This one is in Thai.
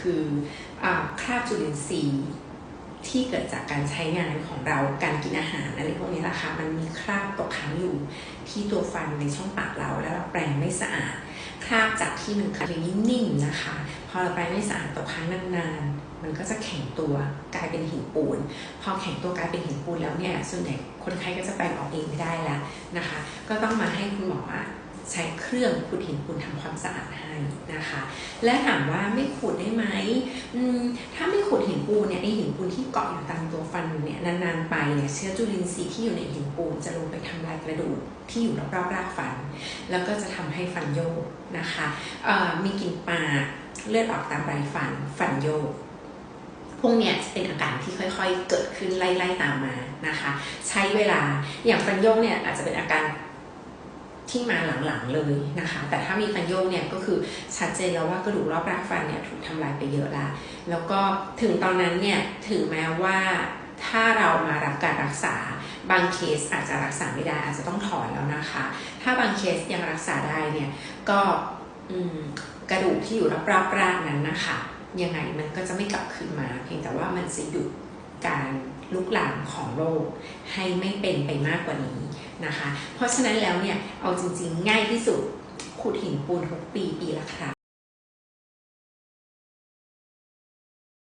คืออคราบจุลินทรีย์ที่เกิดจากการใช้งานของเราการกินอาหารอะไรพวกนี้แหละคะมันมีคราบตกค้างอยู่ที่ตัวฟันในช่องปากเราแล้วเราแปรงไม่สะอาด คราบจากที่มันเคยนิ่มๆนะคะ พอเราแปรงไม่สะอาดตกค้างนานๆ มันก็จะแข็งตัวกลายเป็นหินปูน พอแข็งตัวกลายเป็นหินปูนแล้วเนี่ยส่วนใหญ่คนไข้ก็จะแปรงออกเองไม่ได้แล้วนะคะ ก็ต้องมาให้คุณหมอ ใช้เครื่องขูดหินปูนทำความสะอาดให้นะคะ และถามว่าไม่ขูดได้ไหมมถ้าไม่ขูดหินปูนเนี่ยไอหินปูนที่เกาะอยู่ตามตัวฟันเนี่ยนานๆไปเนี่ยเชื้อจุลินทรีย์ที่อยู่ในหินปูนจะลงไปทำลายกระดูกที่อยู่รอบๆรากฟัน แล้วก็จะทำให้ฟันโยกนะคะมีกลิ่นปากเลือดออกตามไรฟันฟันโยกพวกเนี้ยเป็นอาการที่ค่อยๆ เกิดขึ้นไล่ๆตามมานะคะ ใช้เวลาอย่างฟันโยกเนี่ยอาจจะเป็นอาการ ที่มาหลังๆเลยนะคะ แต่ถ้ามีฟันโยกเนี่ยก็คือชัดเจนแล้วว่ากระดูกรอบรากฟันเนี่ยถูกทำลายไปเยอะละ แล้วก็ถึงตอนนั้นเนี่ยถึงแม้ว่าถ้าเรามารับการรักษาบางเคสอาจจะรักษาไม่ได้อาจจะต้องถอนแล้วนะคะ ถ้าบางเคสยังรักษาได้เนี่ยก็กระดูกที่อยู่รอบๆรากนั้นนะคะยังไงมันก็จะไม่กลับคืนมา เพียงแต่ว่ามันจะหยุดการ ลุกลามของโรคให้ไม่เป็นไปมากกว่านี้นะคะ เพราะฉะนั้นแล้วเนี่ยเอาจริงๆ ง่ายที่สุดขุดหินปูนทุกปีปีละครั้ง